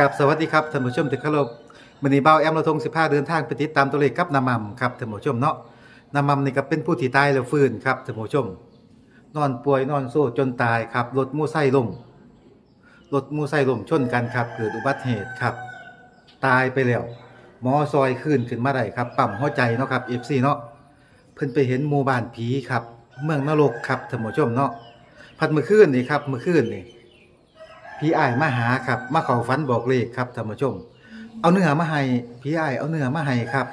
กับสวัสดีครับท่านผู้ชมที่เคารพมื้อนี้เบาแอมเราทง15 เดินทางไปติดตามตัวเลขกับน้ำมัมครับท่านผู้ชมเนาะน้ำมัมนี่ก็เป็นผู้ที่ตายแล้วฟื้นครับท่านผู้ชม นอนป่วยนอนโซ่จนตายครับรถมูไซค์ล่มรถมูไซค์ล่มชนกันครับเกิดอุบัติเหตุครับ ตายไปแล้วหมอซอยคืนขึ้นมาได้ครับปั๊มหัวใจเนาะครับ FC เนาะเพิ่นไปเห็นหมู่บ้านผีครับ เมืองนรกครับท่านผู้ชมเนาะพัดเมื่อคืนนี่ครับเมื่อคืนนี่ พี่อ้ายมาหาครับ มาเข้าฝันบอกเลขครับท่านผู้ชม เอาเนื้อมาให้พี่อ้ายเอาเนื้อมาให้ครับ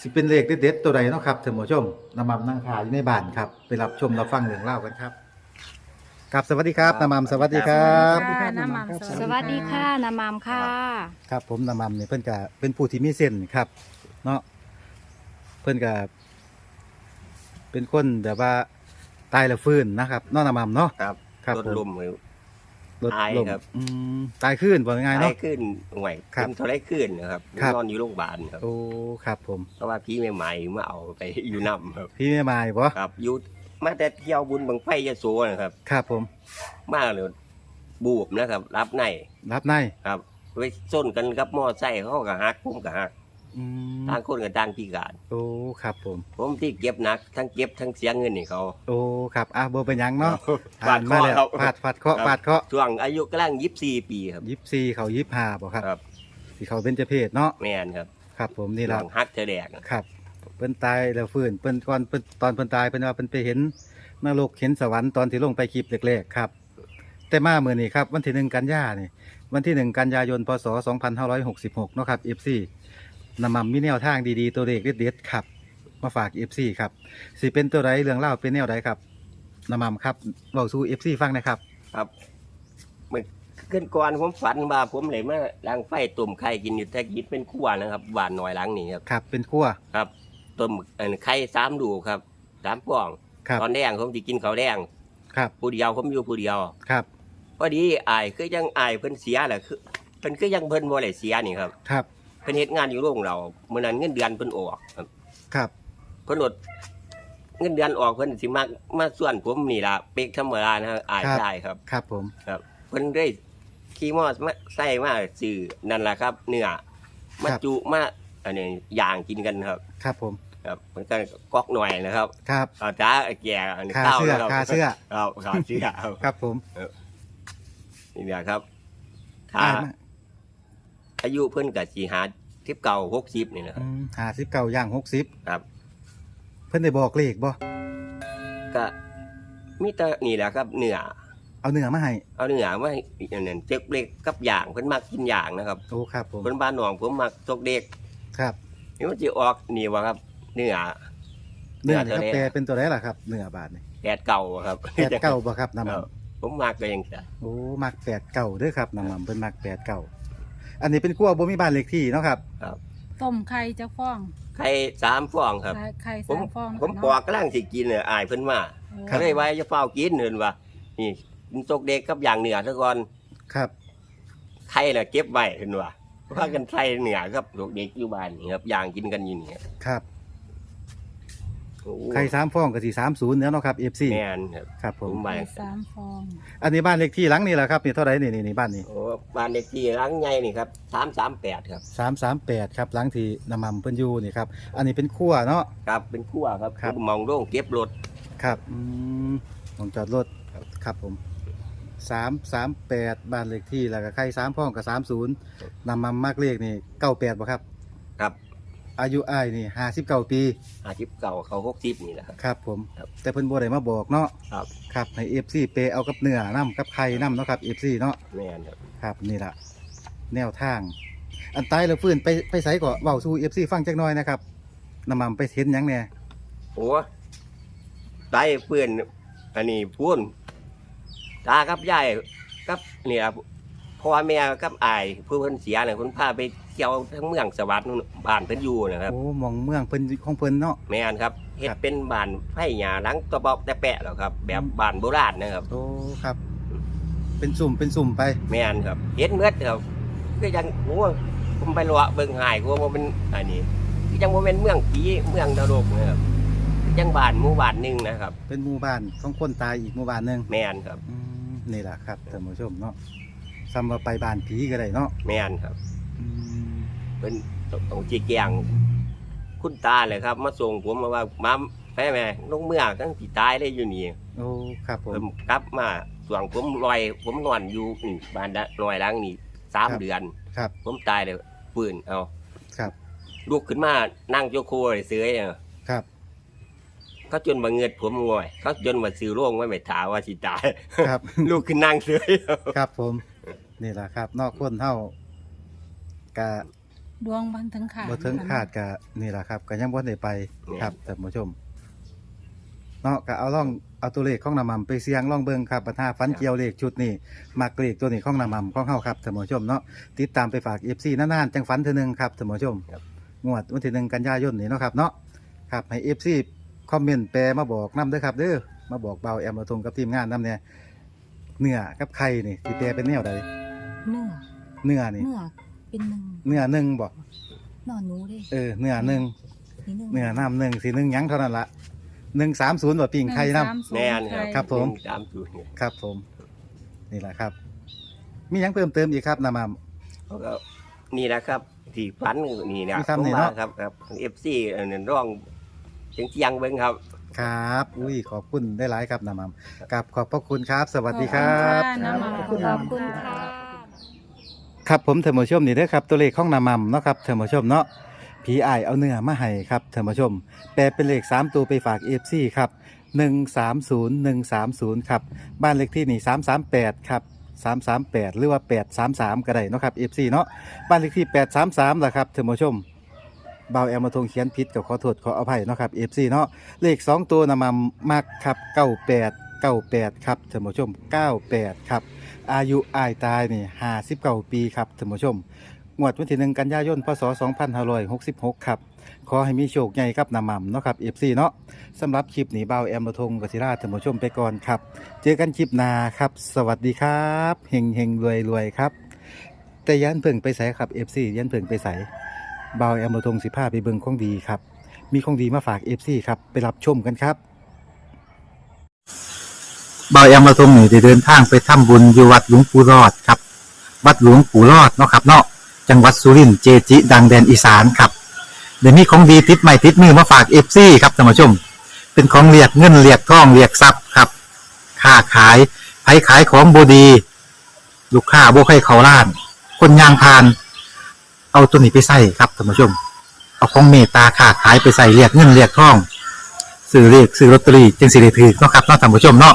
สิเป็นเลขเด็ดๆตัวใดเนาะครับท่านผู้ชมน้ำมันนั่งขายอยู่ในบ้านครับ ไปรับชมรับฟังเรื่องเล่าวกันครับครับสวัสดีครับน้ำมันสวัสดีครับสวัสดีครับน้ำมันครับสสวัวัสสดีดีครัค่ะบน้ำมันค่ะ ครับผมน้ำมันเนี่ยเพิ่นก็เป็นผู้ที่มีเส้นครับ เนาะเพิ่นก็เป็นคนแบบว่าตายแล้วฟื้นนะครับเนาะน้ำมันเนาะครับครับรถผม ลุ่มเลย รถตายลมครับ อืมตายขึ้นบอกง่ายๆไข้เนาะขึ้นห่วยครับเป็นเท่าไรขึ้นนะครับครับ นอนอยู่โรงพยาบาลครับ โอ้ครับผม เพราะว่าพี่ใหม่ๆมาเอาไปอยู่น้ำครับ พี่ไม่มาอีกบ่ครับอยู่มาแต่เที่ยวบุญบังไฟยะโสนะครับ ครับผม มาเลยบูบนะครับ รับในรับในครับไปส้นกันกับมอไซค์เขากับฮักผมกับฮัก อืมทางคนกับทางพิการโอ้ครับผม ผมที่เก็บหนักทั้งเก็บทั้งเสียเงินนี่เขา โอ้ครับอะบ่เป็นหยังเนาะฟาดมาเคอแล้วครับ ฟาดฟาดเคาะครับฟาดเคาะช่วงอายุกำลังยี่สิบสี่ปีครับ ยิบซีเขายิบห้าบ่ครับครับ ที่เขาเป็นเจเพศเนาะแม่นครับครับผมนี่ช่ล่ะวงฮักเธอแดกครับ เพิ่นตายแล้วฟื้นเพิ่นก่อนเพิ่นตอนเพิ่นตายเพิ่นว่าเพิ่นไปเห็นนรกเห็นสวรรค์ตอนที่ลงไปคลิปแรกๆครับ แต่มามื้อนี้ครับ วันที่หนึ่งกันยานี่วันที่หนึ่งกันยายนพศ2566เนาะครับ FC นำมามีแนวทางดีๆ ตัวเลขเด็ดๆครับ มาฝาก FC ครับสิเป็นตัวใดเรื่องเล่าวเป็นแนวใดครับนำมามครับเว้าสู่ FC ฟังหนะครับ ครับเมื่อขึ้นก่อนผมฝันว่าผมเลยมาล้างไฟต้มไข่กินอยู่แต่กินเป็นขั้วนะครับหวานหน่อยหล้างนี่ครับครับ เป็นขั้วครับต้มเอ่อไข่สามดูครับสามป่อง ครับ ตอนแดงผมจะกินข้าวแดงครับผู้เดียวผมอยู่ผู้เดียวครับพอดีอายคือยังอายเพิ่นเสียแหละคือเพิ่นคือยังเพิ่นบ่ได้เสียนี่ครับ ครับ เพิ่นเฮ็ดงานอยู่โรงเราเมื่อนั้นเงินเดือนเพิ่นออกครับครับเพิ่นลดเงินเดือนออกเพิ่นสิมามาส่วนผมนี่ล่ะเป๊กธรรมดานะอายได้ครับ ครับผมครับ เพิ่นได้ขี่มอสมาใส่มาสื่อนั่นแหละครับ เนื้อมาจุมาอันนี้ย่างกินกันครับ ครับผมครับมันก็ก๊อกหน่อยนะครับ ครับเอาจ้าแก่อันนี้คาข้าวเสื้อนะครับคาเสื้อครับขาเสื้อครับครับผมนี่แหละครับถ้า อ่ามาอายุเพิ่นกับสีหาทิพเก่าหกสิบนี่นะครับหาสิบเก้าย่างหกสิบครับ เพิ่นได้บอกเลขบ่ก็มีแต่นี่แหละครับเนื้อเอาเนื้อมาให้เอาเนื้อมาให้อันนั้นเจ็กเล็กกับอย่างเพิ่นมักกินอย่างนะครับโอ้ครับผมเพิ่นบ้านหนองผมมักตกเด็กครับนี่มันจะออกนี่วะครับ เนื้อเนื้อนี่ครับเนื้อแปลทะเลเป็นตัวไหนล่ะครับเนื้อบาทนี่แปดเก่าครับแปดเก้าบ่ครับน้ำคมัรันบผมมักก็ยังจะโอ้มักแปดเก้าเด้อครับน้ำมันเพิ่นมักแปดเก้า อันนี้เป็นขั้วบ่มีบ้านเลขที่เนาะครับ ต้มไข่จะฟ้องไข่สามฟองครับ ไข่ไข่ผมสามฟองผมปอกกำลังสิกินเนี่ยอายเพิ่นมาครัก็บ เลยว่าจะเฝ้ากินเห็นว่า นี่กินตกเด็กกับอย่างเหนือซะก่อนครับ ไข่น่ะเก็บไว้เห็นว่าพากันไข่เหนือครับตกเด็กอยู่บ้านนี่ครับอย่างกินกันอยู่นี่ครับครับ โอ้ไข่สามฟองกับสี่สามศูนย์แล้วเนาะครับ FC แม่นครับครับผผมมไปไข่สามฟองอันนี้บ้านเลขที่หลังนี่แหละครับนี่เท่าไหร่นี่นี่นี่บ้านนี้โอ้บ้านเด็กที่หลังใหญ่นี่ครับสามสามแปดครับสามสามแปดครับหลังที่น้ำมันเพิ่นอยู่นี่ครับอันนี้เป็นขั้วเนาะ ครับเป็นขั้วครับครับ ผมมองโร่งเก็บรถ ครับอืมของจอดรถครับผมสามสามแปดบ้านเลขที่แล้วก็ใครสามพ่องกับสามศูนย์นำมามากเลขนี่เก้าแปดบ่ครับครับ อายุอ้ายนี่ห้าสิบเก้าปีอาชีพเก่าเขาหกสิบนี่แหละครับ ครับผม ครับ แต่เพิ่นบ่ได้มาบอกเนาะ ครับครับให้เอฟซีเปเอากับเนื้อน้ำกับไข่น้ำเนาะครับเอฟซีเนาะ แม่นครับครับนี่ล่ะแนวทาง อันตายแล้วฟื้นไปไปไสก็เว้าสู่เอฟซีฟังจักหน่อยนะครับน้ำมันไปเห็นหยังแหน่โอ้ตายเพื่อนอันนี้พูนตากับยายกับเนี่ยพ่อแม่กับอายเพื่อนเสียเนี่ยคนพาไปเที่ยวทั้งเมืองสวัสดิ์นู่นบ้านเพิ่นอยู่นะครับ โอ้หมองเมืองเพิ่นของเพิ่นเนาะ แม่นครับเฮ็ดครับเป็นบ้านไผ่หญ้าหลังตะเบาแต่แปะแล้วครับ แบบบ้านโบราณนะครับ โอ้ครับ เป็นสุ่มเป็นสุ่มไป แม่นครับเฮ็ดเมืดครับก็ยังโอ้ผมไปรอเบิ่งหายกลัวว่ามันอันนี้คือยังบ่แม่นเมืองผีเมืองนรกนะครับคือยังบ้านหมู่บ้านหนึงนะครับ เป็นหมู่บ้านของคนตายอีกหมู่บ้านหนึงแม่นครับอืมนี่แหละครับท่านผู้ชมเนาะซ้ำว่าไปบ้านผีก็ได้เนาะ แม่นครับอืม เป็นของจีแกงคุณตาเลยครับ มาส่งผมมาว่ามาแพ้แม่ลงเมืองทั้งที่ตายได้อยู่นี่โอ้ครับผมเพิ่มกลับมาส่วนผมลอย ผมนอนอยู่นี่บ้านดะลอยหล้างนี่สามครับเดือนครับ ผมตายเลยปืนเอาครับลุกขึ้นมานั่งโยโคเลยเสือเนี่ยครับเขาจนมาเงิดผมงอยเขาจนมาซื้อโร่งไว้ไม่ถามว่าสิตายครับ ลูกขึ้นนั่งเสือครับผม นี่แหละครับ นอกคนเท่ากะ ดวงบันถึงขาดบ่ถึงขาดกะนี่แหละครับก็ยังบ่ได้ไปครับท่านผู้ชม เนาะก็เอาล่องเอาตัวเลขของน้ำมันไปเสี่ยงล่องเบิ่งครับปัญหาฟันเกี่ยวเลขชุดนี้มักเลขตัวนี้ของน้ำมันของเฮาครับท่านผู้ชมเนาะติดตามไปฝาก FC นานๆจังฝันเทื่อนึงครับท่านผู้ชมงวดวันที่หนึ่งกันยายนนี้เนาะครับเนาะครับให้ FC คอมเมนต์แปลมาบอกนํเด้อครับเด้อมาบอกเบาแอมมาทงกับทีมงานนํเนี่ยเนื้อกับไข่นี่สิแปลเป็นแนวใดเนื้อเนื้อนี่เนื้อ เป็นหนึ่งเนื้อหนึ่งบ่นอนหนูเด้เออเนื้อหนึ่งนี่หนึ่งเนื้อน้ำหนึ่งสีหนึ่งหยังเท่านั้นละหนึ่งสามศูนย์บ่ปิ่งไข่น้แม่นครับครับผมตามสูตรเนี่ยำครับผม นี่แหละครับ มีหยังเพิ่มเติมอีกครับน้ำมันเขาก็นี่นะครับที่ฝันนี่นะมีคำนี่เนาะ ผมว่ครับครับเอฟซีอันนั้นร้องเสียงเจียงเบิ้งครับ ครับ อุ้ยขอบคุณได้หลายครับน้ำมันกับขอบพระคุณครับ สวัสดีครัขอบณค่ะน้ำมันขอบคุณค่ะ ครับผมเถมชมนี่เด้อครับตัวเลขของน้ำมันเนาะครับเถมชมเนาะผีไอเอาเนื้อมาให้ครับเถมชม แปลเป็นเลข 3 ตัวไปฝากเอฟซีครับ130 130ครับบ้านเลขที่นี่338ครับ338 หรือว่า 833 ก็ได้เนาะครับ FC เนาะบ้านเลขที่ 833ล่ะครับเถมชมเบาแอมมาทงเขียนผิดกับขอโทษขออภัยเนาะครับ FC เนาะเลข 2 ตัวนำมามักครับ 98 98 ครับเถมชม 98 ครับ อายุอายตายนี่59ปีครับท่านผู้ชม งวดวันที่หนึ่งกันยายนพศ2566ครับ ขอให้มีโชคใหญ่ครับน้ำมันเนาะครับ FC เนาะสำหรับคลิปหนีเบาแอมระทงกศิราท่านผู้ชมไปก่อนครับ เจอกันคลิปหน้าครับ สวัสดีครับเฮงเฮงรวยรวยครับ แต่ยันเพิ่งไปใส่ครับ FC ยันเพิ่งไปใส่เบาแอมระทงสิผ้าไปเบิ่งของดีครับมีของดีมาฝาก FC ครับไปรับชมกันครับ บายอำมาทรงนี่ได้เดินทางไปทำบุญอยู่วัดหลวงปู่รอดครับ วัดหลวงปู่รอดเนาะครับเนาะจังหวัดสุรินทร์เจจิ ดังแดนอีสานครับเดี๋ยวนี้ของดีติดใหม่ติดมือมาฝากเอฟซีครับท่านผู้ชม เป็นของเรียกเงินเรียกทองเรียกทรัพย์ครับค้าขายไผขายของบดี ลูกค้าบ่ให้เขาล้าน คนยางพาน เอาตัวนี้ไปใส่ครับท่านผู้ชม เอาของเมตตาค้าขายไปใส่เรียกเงินเรียกทองซื้อเรียกซื้อลอตเตอรี่จึงสิได้ถือเนาะครับเนาะท่านผู้ชมเนาะ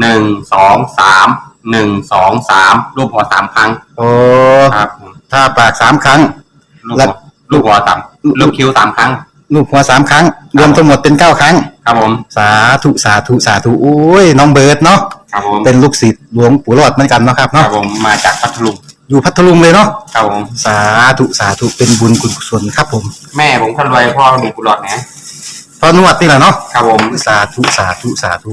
หนึ่งสองสามหนึ่งสองสามรูปหัวสามครั้งโอ้ครับผมถ้าปากสามครั้ง ลูกแล้หัววลูกหัวสามลูกคิ้วสามครั้ง ลูกหัวสามครั้ง รวมทั้งหมดเป็นเก้าครั้ง ครับผม สาธุสาธุสาธุโอ้ยน้องเบิร์ดเนาะครับผมเป็นลูกศิษย์หลวงปู่รอดเหมือนกันเนาะครับครับเนาะผมมาจากพัทลุงอยู่พัทลุงเลยเนาะครับผมสาธุสาธุเป็นบุญคุณกุศลครับผมแม่ผมคนรวยพ่อมีกุหลาบนะ พอนวดนี่แหละเนาะครับผม สาธุสาธุสาธุ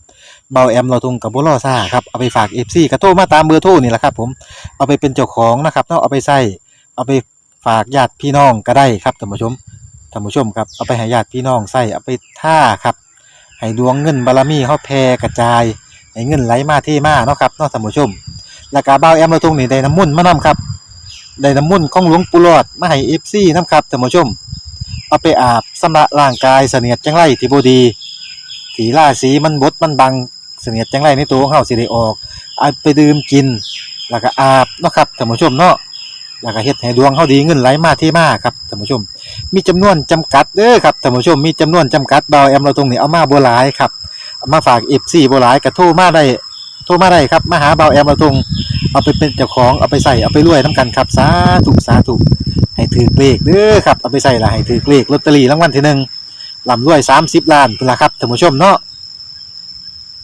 เบาแอมเราทงกับบุรอซ่าครับเอาไปฝากเอฟซีกระโทรมาตามเบอร์โทรนี่แหละครับผมเอาไปเป็นเจ้าของนะครับเนาะเอาไปใส่เอาไปฝากญาติพี่น้องก็ได้ครับท่านผู้ชมท่านผู้ชมครับเอาไปให้ญาติพี่น้องใส่เอาไปท่าครับให้ดวงเงินบารมีเขาแผ่กระจายให้เงินไหลมาเทมาเนาะครับเนาะท่านผู้ชมแล้วก็เบาแอมเราทงนี่ได้น้ำมุ่นมานํครับได้น้ำมุ่นของหลวงปู่หลอดมาให้เอฟซีนํครับท่านผู้ชมเอาไปอาบสำระร่างกายเสนียดจังไรที่บดีสีล่าสีมันบดมันบัง เสนียดจังไรในตัวของเฮาสิได้ออกเอาไปดื่มกิน แล้วก็อาบเนาะครับท่านผู้ชมเนาะแล้วก็เฮ็ดให้ดวงเฮาดีเงินไหลมาเทมาครับท่านผู้ชม มีจำนวนจำกัดเด้อครับท่านผู้ชมมีจำนวนจำกัดเบาแอมเราตรงนี้เอามาบ่หลายครับเอามาฝาก FC บ่หลายก็โทรมาได้โทรมาได้ครับมาหาเบาแอมเราตรงเอาไปเป็นเจ้าของเอาไปใส่เอาไปรวยนํกันครับสาธุสาธุให้ถือเลขเด้อครับเอาไปใส่ละให้ถือเลขลอตเตอรี่รางวัลที่หนึ่งลำรวย30ล้านพุ่นละครับท่านผู้ชมเนาะ